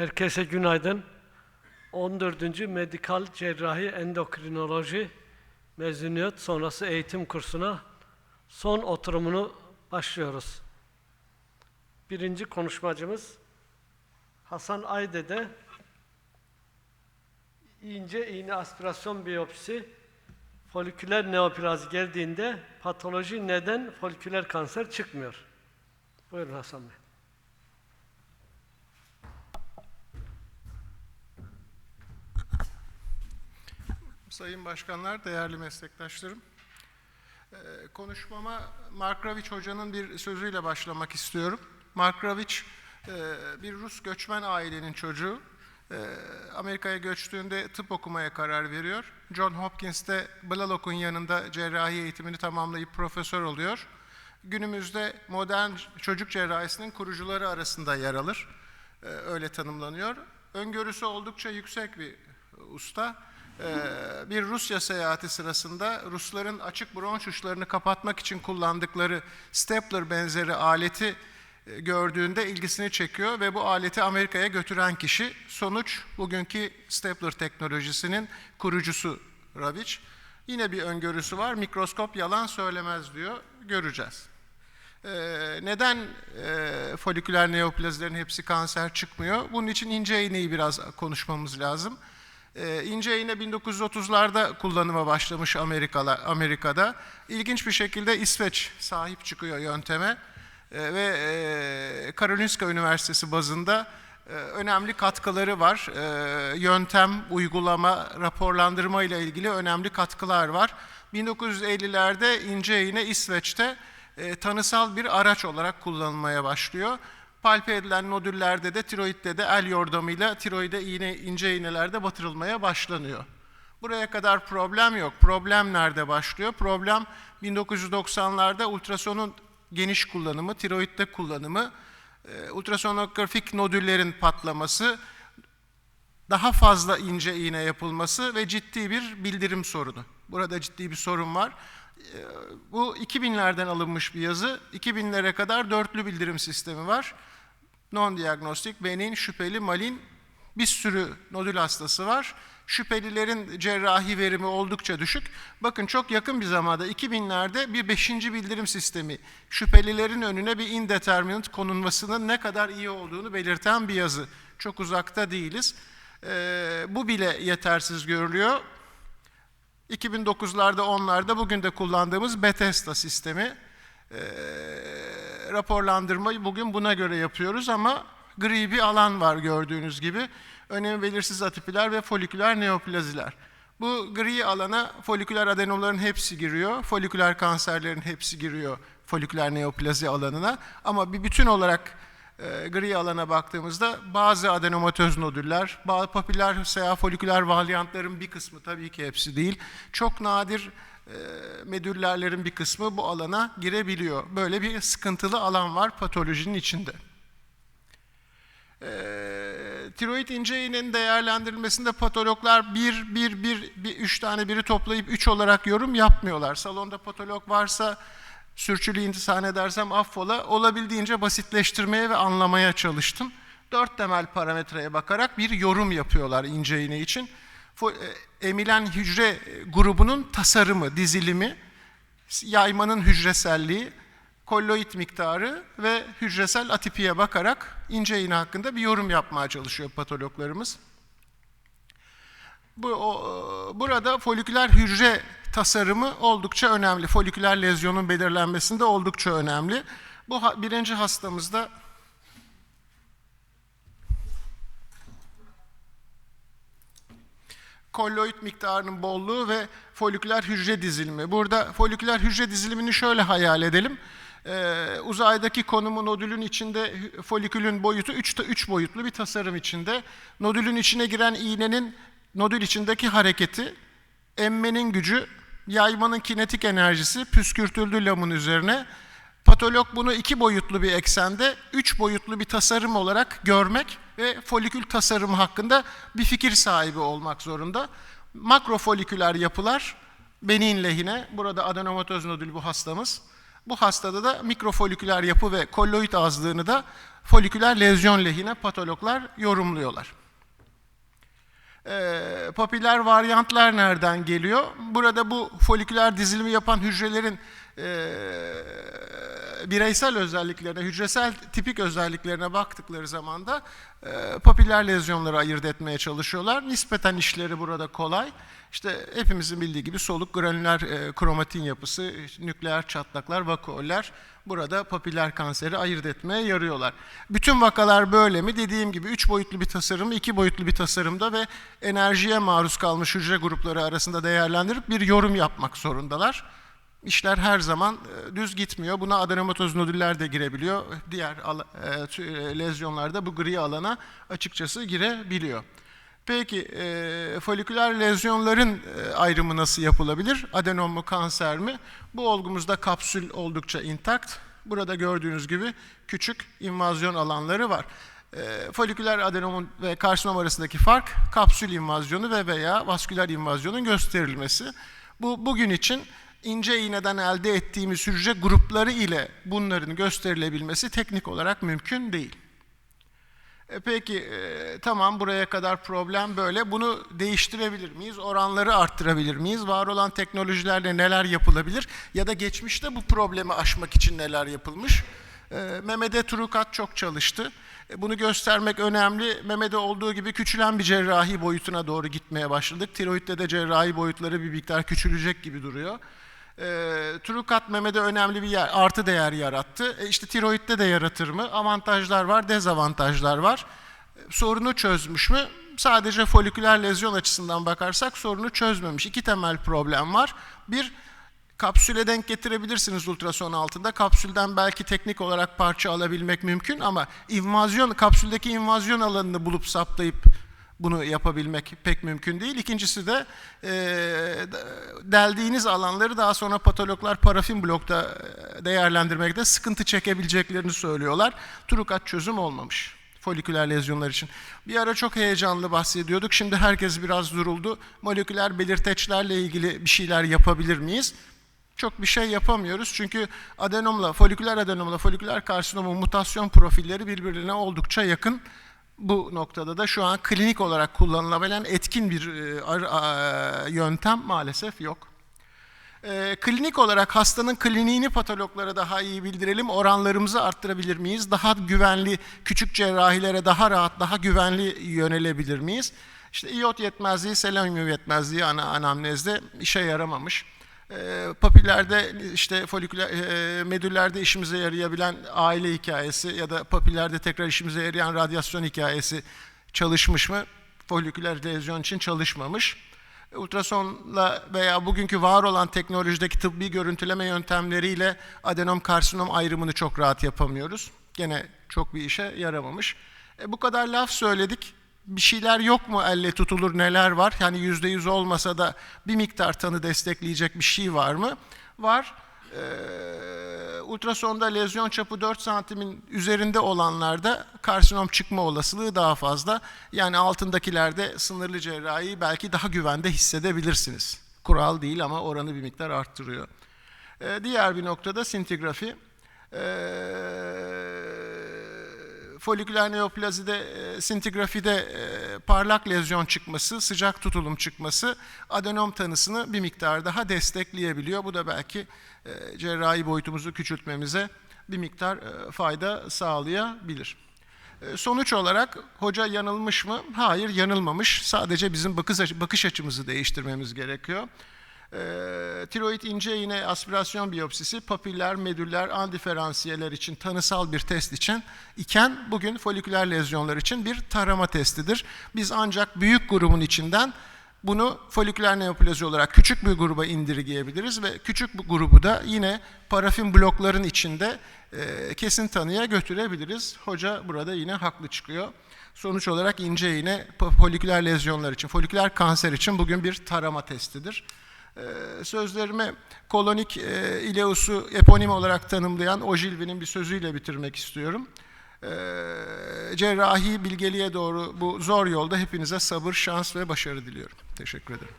Herkese günaydın. 14. Medikal Cerrahi Endokrinoloji mezuniyet sonrası eğitim kursuna son oturumunu başlıyoruz. Birinci konuşmacımız Hasan Aydede ince iğne aspirasyon biyopsisi foliküler neoplazi geldiğinde patoloji neden foliküler kanser çıkmıyor? Buyurun Hasan Bey. Sayın Başkanlar, değerli meslektaşlarım. Ee, konuşmama Mark Ravich Hoca'nın bir sözüyle başlamak istiyorum. Mark Ravich e, bir Rus göçmen ailenin çocuğu. Ee, Amerika'ya göçtüğünde tıp okumaya karar veriyor. John Hopkins'te Blalok'un yanında cerrahi eğitimini tamamlayıp profesör oluyor. Günümüzde modern çocuk cerrahisinin kurucuları arasında yer alır. Ee, Öyle tanımlanıyor. Öngörüsü oldukça yüksek bir usta. Ee, bir Rusya seyahati sırasında Rusların açık bronş uçlarını kapatmak için kullandıkları stapler benzeri aleti e, gördüğünde ilgisini çekiyor ve bu aleti Amerika'ya götüren kişi sonuç bugünkü stapler teknolojisinin kurucusu Ravich. Yine bir öngörüsü var. Mikroskop yalan söylemez diyor. Göreceğiz. Ee, neden e, foliküler neoplazilerin hepsi kanser çıkmıyor? Bunun için ince iğneyi biraz konuşmamız lazım. İnce iğne 1930'larda kullanıma başlamış Amerika'da. Amerika'da. İlginç bir şekilde İsveç sahip çıkıyor yönteme Ee, ve e, Karolinska Üniversitesi bazında e, önemli katkıları var. Ee, yöntem, uygulama, raporlandırma ile ilgili önemli katkılar var. 1950'lerde ince iğne İsveç'te e, tanısal bir araç olarak kullanılmaya başlıyor. Palpe edilen nodüllerde de tiroidde de el yordamıyla tiroide iğne, ince iğnelerde batırılmaya başlanıyor. Buraya kadar problem yok. Problem nerede başlıyor? Problem 1990'larda ultrasonun geniş kullanımı, tiroidde kullanımı, e, ultrasonografik nodüllerin patlaması, daha fazla ince iğne yapılması ve ciddi bir bildirim sorunu. Burada ciddi bir sorun var. Ee, Bu 2000'lerden alınmış bir yazı. 2000'lere kadar dörtlü bildirim sistemi var. Non-diagnostik, benin, şüpheli, malin bir sürü nodül hastası var. Şüphelilerin cerrahi verimi oldukça düşük. Bakın çok yakın bir zamanda 2000'lerde bir beşinci bildirim sistemi şüphelilerin önüne bir indeterminate konulmasının ne kadar iyi olduğunu belirten bir yazı. Çok uzakta değiliz. Ee, bu bile yetersiz görülüyor. 2009'larda 10'larda bugün de kullandığımız Bethesda sistemi e, raporlandırmayı bugün buna göre yapıyoruz ama gri bir alan var gördüğünüz gibi. Önemi belirsiz atipiler ve foliküler neoplaziler. Bu gri alana foliküler adenomların hepsi giriyor, foliküler kanserlerin hepsi giriyor foliküler neoplazi alanına. Ama bir bütün olarak e, gri alana baktığımızda bazı adenomatöz nodüller, bazı papiller veya foliküler varyantların bir kısmı tabii ki hepsi değil. Çok nadir medüllerlerin bir kısmı bu alana girebiliyor. Böyle bir sıkıntılı alan var patolojinin içinde. E, tiroid ince iğnenin değerlendirilmesinde patologlar bir, bir, bir, bir, üç tane biri toplayıp üç olarak yorum yapmıyorlar. Salonda patolog varsa sürçülü intisan edersem affola olabildiğince basitleştirmeye ve anlamaya çalıştım. Dört temel parametreye bakarak bir yorum yapıyorlar ince iğne için. E, Emilen hücre grubunun tasarımı, dizilimi, yaymanın hücreselliği, kolloid miktarı ve hücresel atipiye bakarak ince iğne hakkında bir yorum yapmaya çalışıyor patologlarımız. Bu, o, burada foliküler hücre tasarımı oldukça önemli. Foliküler lezyonun belirlenmesinde oldukça önemli. Bu birinci hastamızda kolloid miktarının bolluğu ve foliküler hücre dizilimi. Burada foliküler hücre dizilimini şöyle hayal edelim. Ee, uzaydaki konumu nodülün içinde folikülün boyutu 3 üç boyutlu bir tasarım içinde. Nodülün içine giren iğnenin nodül içindeki hareketi, emmenin gücü, yaymanın kinetik enerjisi püskürtüldü lamın üzerine. Patolog bunu iki boyutlu bir eksende, üç boyutlu bir tasarım olarak görmek ve folikül tasarımı hakkında bir fikir sahibi olmak zorunda. Makrofoliküler yapılar, benin lehine, burada adenomatoz nodül bu hastamız. Bu hastada da mikrofoliküler yapı ve kolloid azlığını da foliküler lezyon lehine patologlar yorumluyorlar. Ee, papiller varyantlar nereden geliyor? Burada bu foliküler dizilimi yapan hücrelerin e, bireysel özelliklerine, hücresel tipik özelliklerine baktıkları zaman da e, papiller lezyonları ayırt etmeye çalışıyorlar. Nispeten işleri burada kolay. İşte hepimizin bildiği gibi soluk granüler e, kromatin yapısı, nükleer çatlaklar, vakuoller burada papiller kanseri ayırt etmeye yarıyorlar. Bütün vakalar böyle mi? Dediğim gibi 3 boyutlu bir tasarım, 2 boyutlu bir tasarımda ve enerjiye maruz kalmış hücre grupları arasında değerlendirip bir yorum yapmak zorundalar. İşler her zaman e, düz gitmiyor. Buna adenomatoz nodüller de girebiliyor. Diğer e, e, lezyonlarda bu gri alana açıkçası girebiliyor. Peki e, foliküler lezyonların e, ayrımı nasıl yapılabilir? Adenom mu kanser mi? Bu olgumuzda kapsül oldukça intakt. Burada gördüğünüz gibi küçük invazyon alanları var. E, foliküler adenomun ve karsinom arasındaki fark kapsül invazyonu ve veya vasküler invazyonun gösterilmesi. Bu bugün için ince iğneden elde ettiğimiz hücre grupları ile bunların gösterilebilmesi teknik olarak mümkün değil. E, Peki e, tamam buraya kadar problem böyle. Bunu değiştirebilir miyiz? Oranları arttırabilir miyiz? Var olan teknolojilerle neler yapılabilir? Ya da geçmişte bu problemi aşmak için neler yapılmış? E, Mehmet'e Trukat çok çalıştı. E, Bunu göstermek önemli. Mehmet'e olduğu gibi küçülen bir cerrahi boyutuna doğru gitmeye başladık. Tiroidde de cerrahi boyutları bir miktar küçülecek gibi duruyor. E, Trukat Mehmet'e önemli bir yer, artı değer yarattı. E, işte tiroidde de yaratır mı? Avantajlar var, dezavantajlar var. E, sorunu çözmüş mü? Sadece foliküler lezyon açısından bakarsak sorunu çözmemiş. İki temel problem var. Bir, kapsüle denk getirebilirsiniz ultrason altında. Kapsülden belki teknik olarak parça alabilmek mümkün ama invazyon, kapsüldeki invazyon alanını bulup saptayıp bunu yapabilmek pek mümkün değil. İkincisi de e, deldiğiniz alanları daha sonra patologlar parafin blokta e, değerlendirmekte sıkıntı çekebileceklerini söylüyorlar. Trukat çözüm olmamış foliküler lezyonlar için. Bir ara çok heyecanlı bahsediyorduk. Şimdi herkes biraz duruldu. Moleküler belirteçlerle ilgili bir şeyler yapabilir miyiz? Çok bir şey yapamıyoruz çünkü adenomla, foliküler adenomla foliküler karsinomun mutasyon profilleri birbirine oldukça yakın. Bu noktada da şu an klinik olarak kullanılabilen etkin bir e, yöntem maalesef yok. E, klinik olarak hastanın kliniğini patologlara daha iyi bildirelim, oranlarımızı arttırabilir miyiz? Daha güvenli, küçük cerrahilere daha rahat, daha güvenli yönelebilir miyiz? İşte iot yetmezliği, selenyum yetmezliği ana anamnezde işe yaramamış. E, papillerde işte foliküler e, medüllerde işimize yarayabilen aile hikayesi ya da papillerde tekrar işimize yarayan radyasyon hikayesi çalışmış mı? Foliküler lezyon için çalışmamış. Ultrasonla veya bugünkü var olan teknolojideki tıbbi görüntüleme yöntemleriyle adenom karsinom ayrımını çok rahat yapamıyoruz. Gene çok bir işe yaramamış. E, bu kadar laf söyledik. Bir şeyler yok mu elle tutulur neler var? Yani yüzde yüz olmasa da bir miktar tanı destekleyecek bir şey var mı? Var. Ee, ultrasonda lezyon çapı 4 santimin üzerinde olanlarda karsinom çıkma olasılığı daha fazla. Yani altındakilerde sınırlı cerrahi belki daha güvende hissedebilirsiniz. Kural değil ama oranı bir miktar arttırıyor. Ee, diğer bir noktada sintigrafi. Ee, foliküler neoplazide, e, sintigrafide e, parlak lezyon çıkması, sıcak tutulum çıkması adenom tanısını bir miktar daha destekleyebiliyor. Bu da belki e, cerrahi boyutumuzu küçültmemize bir miktar e, fayda sağlayabilir. E, Sonuç olarak hoca yanılmış mı? Hayır yanılmamış. Sadece bizim bakış, bakış açımızı değiştirmemiz gerekiyor. E, tiroid ince iğne aspirasyon biyopsisi papiller, medüller, andiferansiyeler için tanısal bir test için iken bugün foliküler lezyonlar için bir tarama testidir. Biz ancak büyük grubun içinden bunu foliküler neoplazi olarak küçük bir gruba indirgeyebiliriz ve küçük bu grubu da yine parafin blokların içinde e, kesin tanıya götürebiliriz. Hoca burada yine haklı çıkıyor. Sonuç olarak ince iğne foliküler lezyonlar için, foliküler kanser için bugün bir tarama testidir. Ee, sözlerimi kolonik e, ileusu eponim olarak tanımlayan Ogilvy'nin bir sözüyle bitirmek istiyorum. Ee, cerrahi bilgeliğe doğru bu zor yolda hepinize sabır, şans ve başarı diliyorum. Teşekkür ederim.